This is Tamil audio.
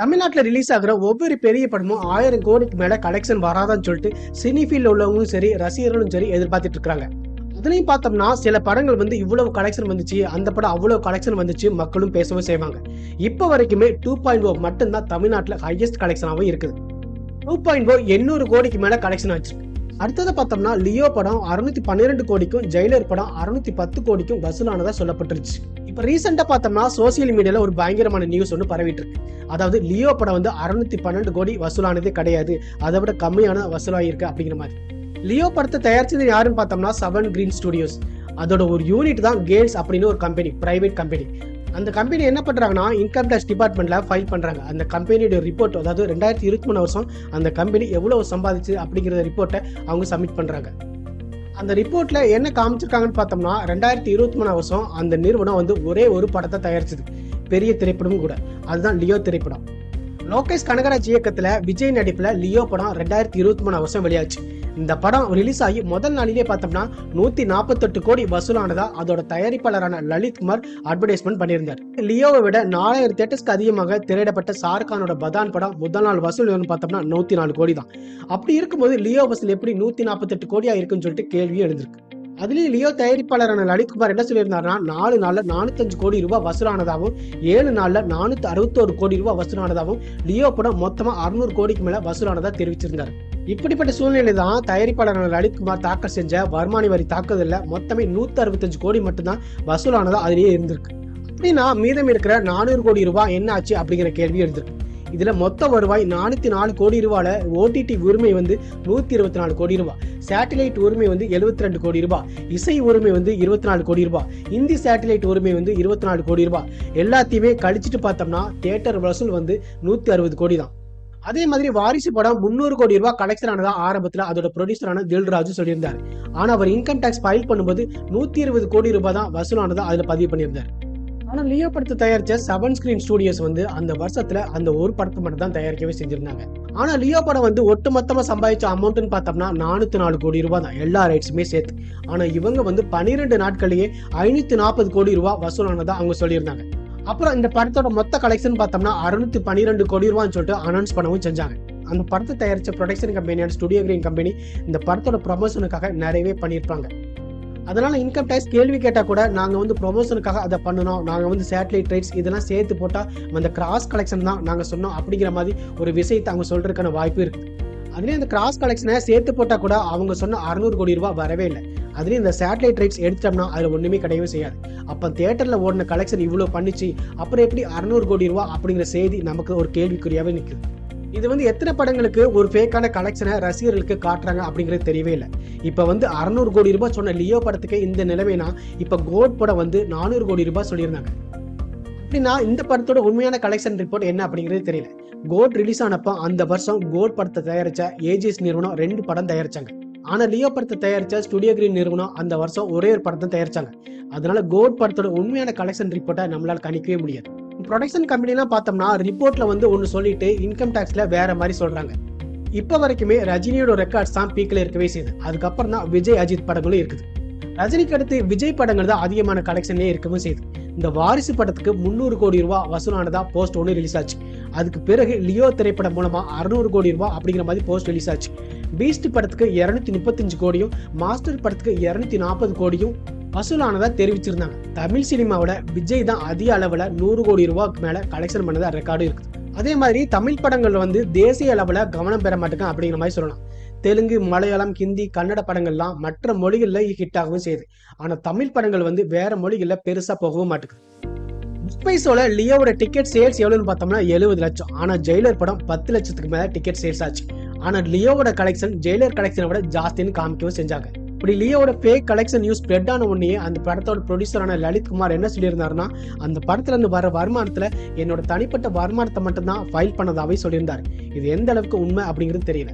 தமிழ்நாட்டில் ரிலீஸ் ஆகிற ஒவ்வொரு பெரிய படமும் ஆயிரம் கோடிக்கு மேல கலெக்ஷன் வராதான்னு சொல்லிட்டு சினிஃபீல்ட் உள்ளவங்களும் சரி ரசிகர்களும் சரி எதிர்பார்த்துட்டு இருக்காங்க. அதுலயும் பார்த்தோம்னா சில படங்கள் வந்து இவ்வளவு கலெக்ஷன் வந்துச்சு அந்த படம் அவ்வளவு கலெக்ஷன் வந்துச்சு மக்களும் பேசவும் செய்வாங்க. இப்போ வரைக்குமே டூ பாயிண்ட் ஓ மட்டும்தான் தமிழ்நாட்டில் ஹையஸ்ட் கலெக்ஷனாகவும் இருக்குது. டூ பாயிண்ட் ஓ எண்ணூறு கோடிக்கு மேல கலெக்ஷன் ஆச்சு. அடுத்தது பார்த்தோம்னா லியோ படம் அறுநூத்தி பன்னிரெண்டு கோடிக்கும் ஜெயிலர் படம் அறுநூத்தி பத்து கோடிக்கும் வசூலானதா சொல்லப்பட்டுருச்சு. இப்போ ரீசெண்டா பார்த்தோம்னா சோசியல் மீடியால ஒரு பயங்கரமான நியூஸ் ஒன்று பரவிட்டு இருக்கு அதாவது லியோ படம் வந்து அறுநூத்தி பன்னெண்டு கோடி வசூலானதே கிடையாது. அதை விட கம்மியான வசூலாகிருக்கு அப்படிங்கிற மாதிரி. லியோ படத்தை தயாரிச்சது யாருன்னு பார்த்தோம்னா செவன் கிரீன் ஸ்டுடியோஸ் அதோட ஒரு யூனிட் தான் கேட்ஸ் அப்படின்னு ஒரு கம்பெனி பிரைவேட் கம்பெனி அந்த கம்பெனி என்ன பண்ணுறாங்கன்னா இன்கம் டேக்ஸ் டிபார்ட்மெண்ட்ல ஃபைல் பண்ணுறாங்க அந்த கம்பெனியோட ரிப்போர்ட் அதாவது ரெண்டாயிரத்தி இருபத்தி மூணு வருஷம் அந்த கம்பெனி எவ்வளோ சம்பாதிச்சு அப்படிங்கிற ரிப்போர்ட்டை அவங்க சப்மிட் பண்ணுறாங்க அந்த ரிப்போர்ட்ல என்ன காமிச்சிருக்காங்கன்னு பார்த்தோம்னா ரெண்டாயிரத்தி இருபத்தி மூணு வருஷம் அந்த நிறுவனம் வந்து ஒரே ஒரு படத்தை தயாரிச்சது. பெரிய திரைப்படமும் கூட. அதுதான் லியோ திரைப்படம். லோகேஷ் கனகராஜ் இயக்கத்துல விஜய் நடிப்புல லியோ படம் ரெண்டாயிரத்தி இருபத்தி மூணு வருஷம் வெளியாச்சு. இந்த படம் ரிலீஸ் ஆகி முதல் நாளிலே பார்த்தோம்னா நூத்தி நாற்பத்தெட்டு கோடி வசூலானதா அதோட தயாரிப்பாளரான லலித் குமார் அட்வர்டைஸ்மெண்ட் பண்ணியிருந்தார். லியோவை விட நாலாயிரம் தேட்டர்ஸ்க்கு அதிகமாக திரையிடப்பட்ட ஷாருக்கானோட பதான் படம் முதல் நாள் வசூல் பார்த்தோம்னா நூத்தி நாலு கோடி தான் அப்படி இருக்கும்போது லியோ வசூல் எப்படி நூத்தி நாற்பத்தெட்டு கோடியா இருக்குன்னு சொல்லிட்டு கேள்வி எழுந்திருக்கு. அதுலயும் லியோ தயாரிப்பாளரான லலித்குமார் என்ன சொல்லியிருந்தாருன்னா நாலு நாளில் நானூத்தஞ்சு கோடி ரூபாய் வசூலானதாகவும் ஏழு நாளில் நானூத்தி அறுபத்தோரு கோடி ரூபாய் வசூலானதாகவும் லியோ படம் மொத்தமா அறுநூறு கோடிக்கு மேல வசூலானதாக தெரிவிச்சிருந்தார். இப்படிப்பட்ட சூழ்நிலை தான் தயாரிப்பாளரான லலித்குமார் தாக்கல் செஞ்ச வருமான வரி தாக்குதல்ல மொத்தமே நூத்தி அறுபத்தஞ்சு கோடி மட்டும்தான் வசூலானதா அதிலேயே இருந்திருக்கு. அப்படின்னா மீதம் இருக்கிற நானூறு கோடி ரூபாய் என்ன ஆச்சு அப்படிங்கிற கேள்வி எழுந்திருக்கு. இதுல மொத்த வருவாய் நானூத்தி நாலு கோடி ரூபாயில ஓடிடி உரிமை வந்து நூத்தி இருபத்தி நாலு கோடி ரூபாய் சேட்டலைட் உரிமை வந்து எழுபத்தி ரெண்டு கோடி ரூபாய் இசை உரிமை வந்து இருபத்தி நாலு கோடி ரூபாய் இந்தி சேட்டலைட் உரிமை வந்து இருபத்தி நாலு கோடி ரூபாய் எல்லாத்தையுமே கழிச்சிட்டு பார்த்தோம்னா தியேட்டர் வசூல் வந்து நூத்தி அறுபது கோடி தான். அதே மாதிரி வாரிசு படம் முந்நூறு கோடி ரூபாய் கலெக்ஷன் ஆனதா ஆரம்பத்துல அதோட ப்ரொடியூசரான தில்ராஜு சொல்லியிருந்தார். ஆனா அவர் இன்கம் டேக்ஸ் ஃபைல் பண்ணும்போது நூத்தி இருபது கோடி ரூபாய் தான் வசூலானதா அதுல பதிவு பண்ணியிருந்தார். ஆனா லியோ படத்தை தயாரிச்ச செவன் ஸ்கிரீன் ஸ்டூடியோஸ் வந்து அந்த வருஷத்துல அந்த ஒரு படத்தை மட்டும் தான் தயாரிக்கவே செஞ்சிருந்தாங்க. ஆனா லியோ படம் வந்து ஒட்டுமொத்தமா சம்பாதிச்ச அமௌண்ட்னு பார்த்தோம்னா நானூத்தி நாலு கோடி ரூபாய் தான். எல்லா ரைட்ஸுமே சேர்த்து. ஆனா இவங்க வந்து பன்னிரெண்டு நாட்கள்லயே ஐநூத்தி நாற்பது கோடி ரூபாய் வசூலானதா அவங்க சொல்லியிருந்தாங்க. அப்புறம் இந்த படத்தோட மொத்த கலெக்ஷன் பார்த்தோம்னா அறுநூத்தி பன்னிரெண்டு கோடி ரூபான்னு சொல்லிட்டு அனௌன்ஸ் பண்ணவும் செஞ்சாங்க. அந்த படத்தை தயாரிச்ச ப்ரொடக்ஷன் கம்பெனியான ஸ்டுடியோ கிரீன் கம்பெனி இந்த படத்தோட ப்ரமோஷனுக்காக நிறையவே பண்ணியிருப்பாங்க. அதனால இன்கம் டேக்ஸ் கேள்வி கேட்டா கூட நாங்க வந்து ப்ரொமோஷனுக்காக அதை பண்ணணும். நாங்க வந்து சேட்டலைட் ரைட்ஸ் இதெல்லாம் சேர்த்து போட்டா அந்த கிராஸ் கலெக்ஷன் தான் நாங்க சொன்னோம் அப்படிங்கிற மாதிரி ஒரு விஷயத்தை அவங்க சொல்றதுக்கான வாய்ப்பு இருக்கு. அதுலயும் அந்த கிராஸ் கலெக்ஷனை சேர்த்து போட்டா கூட அவங்க சொன்ன அறுநூறு கோடி ரூபாய் வரவே இல்லை. அதுலயும் இந்த சேட்டலைட் ரைட்ஸ் எடுத்துட்டோம்னா அதுல ஒண்ணுமே கிடையவே செய்யாது. அப்ப தியேட்டர்ல ஓடின கலெக்ஷன் இவ்வளவு பண்ணிச்சு அப்புறம் எப்படி அறுநூறு கோடி ரூபாய் அப்படிங்கிற செய்தி நமக்கு ஒரு கேள்விக்குறியாவே நிக்குது. இது வந்து எத்தனை படங்களுக்கு ஒரு ஃபேக்கான கலெக்ஷனை ரசிகர்களுக்கு காட்டுறாங்க அப்படிங்கிறது தெரியவே இல்லை. இப்போ வந்து அறநூறு கோடி ரூபாய் சொன்ன லியோ படத்துக்கு இந்த நிலைமைனா இப்போ கோட் படம் வந்து நானூறு கோடி ரூபாய் சொல்லியிருந்தாங்க. அப்படின்னா இந்த படத்தோட உண்மையான கலெக்ஷன் ரிப்போர்ட் என்ன அப்படிங்கிறது தெரியல. கோட் ரிலீஸ் ஆனப்போ அந்த வருஷம் கோட் படத்தை தயாரிச்ச ஏஜிஎஸ் நிறுவனம் ரெண்டு படம் தயாரிச்சாங்க. ஆனால் லியோ படத்தை தயாரிச்ச ஸ்டுடியோ கிரீன் நிறுவனம் அந்த வருஷம் ஒரே ஒரு படத்தை தயாரிச்சாங்க. அதனால கோட் படத்தோட உண்மையான கலெக்ஷன் ரிப்போர்ட்டை நம்மளால் கணிக்கவே முடியாது. ப்ரொடக்ஷன் கம்பெனிலாம் பார்த்தோம்னா ரிப்போர்ட்ல வந்து ஒன்று சொல்லிட்டு இன்கம் டேக்ஸ்ல வேற மாதிரி சொல்றாங்க. இப்போ வரைக்குமே ரஜினியோட ரெக்கார்ட்ஸ் தான் பீக்கில் இருக்கவே செய்யுது. அதுக்கப்புறம் தான் விஜய் அஜித் படங்களும் இருக்குது. ரஜினிக்கு அடுத்து விஜய் படங்கள் தான் அதிகமான கலெக்ஷன்லேயே இருக்கவும் செய்யுது. இந்த வாரிசு படத்துக்கு முந்நூறு கோடி ரூபா வசூலானதா போஸ்ட் ஒன்று ரிலீஸ் ஆச்சு. அதுக்கு பிறகு லியோ திரைப்படம் மூலமா அறுநூறு கோடி ரூபா அப்படிங்கிற மாதிரி போஸ்ட் ரிலீஸ் ஆச்சு. பீஸ்ட் படத்துக்கு இரநூத்தி முப்பத்தஞ்சு கோடியும் மாஸ்டர் படத்துக்கு இரநூத்தி நாற்பது கோடியும் வசூலானதா தெரிவிச்சிருந்தாங்க. தமிழ் சினிமாவோட விஜய் தான் அதிக அளவில் நூறு கோடி ரூபாய்க்கு மேலே கலெக்ஷன் பண்ணதா ரெக்கார்டு இருக்குது அதே மாதிரி தமிழ் படங்கள் வந்து தேசிய அளவில் கவனம் பெற மாட்டேங்க அப்படிங்கிற மாதிரி சொல்லலாம். தெலுங்கு மலையாளம் ஹிந்தி கன்னட படங்கள்லாம் மற்ற மொழிகளில் ஹிட் ஆகவும் செய்யுது. ஆனால் தமிழ் படங்கள் வந்து வேற மொழிகளில் பெருசாக போகவும் மாட்டேங்குது புக்மைஸோட லியோவோட டிக்கெட் சேல்ஸ் எவ்வளோன்னு பார்த்தோம்னா எழுபது லட்சம். ஆனால் ஜெயிலர் படம் பத்து லட்சத்துக்கு மேலே டிக்கெட் சேல்ஸ் ஆச்சு. ஆனால் லியோவோட கலெக்ஷன் ஜெயிலர் கலெக்ஷனை விட ஜாஸ்தின்னு காமிக்கவும் செஞ்சாங்க. இப்படி லியோட ஃபேக் கலெக்ஷன் நியூஸ் ஸ்ப்ரெட் ஆன உடனே அந்த படத்தோட ப்ரொடியூசரான லலித் குமார் என்ன சொல்லியிருந்தாருன்னா அந்த படத்துல இருந்து வர வருமானத்துல என்னோட தனிப்பட்ட வருமானத்தை மட்டும்தான் ஃபைல் பண்ணதாவே சொல்லியிருந்தார். இது எந்த அளவுக்கு உண்மை அப்படிங்கிறது தெரியல.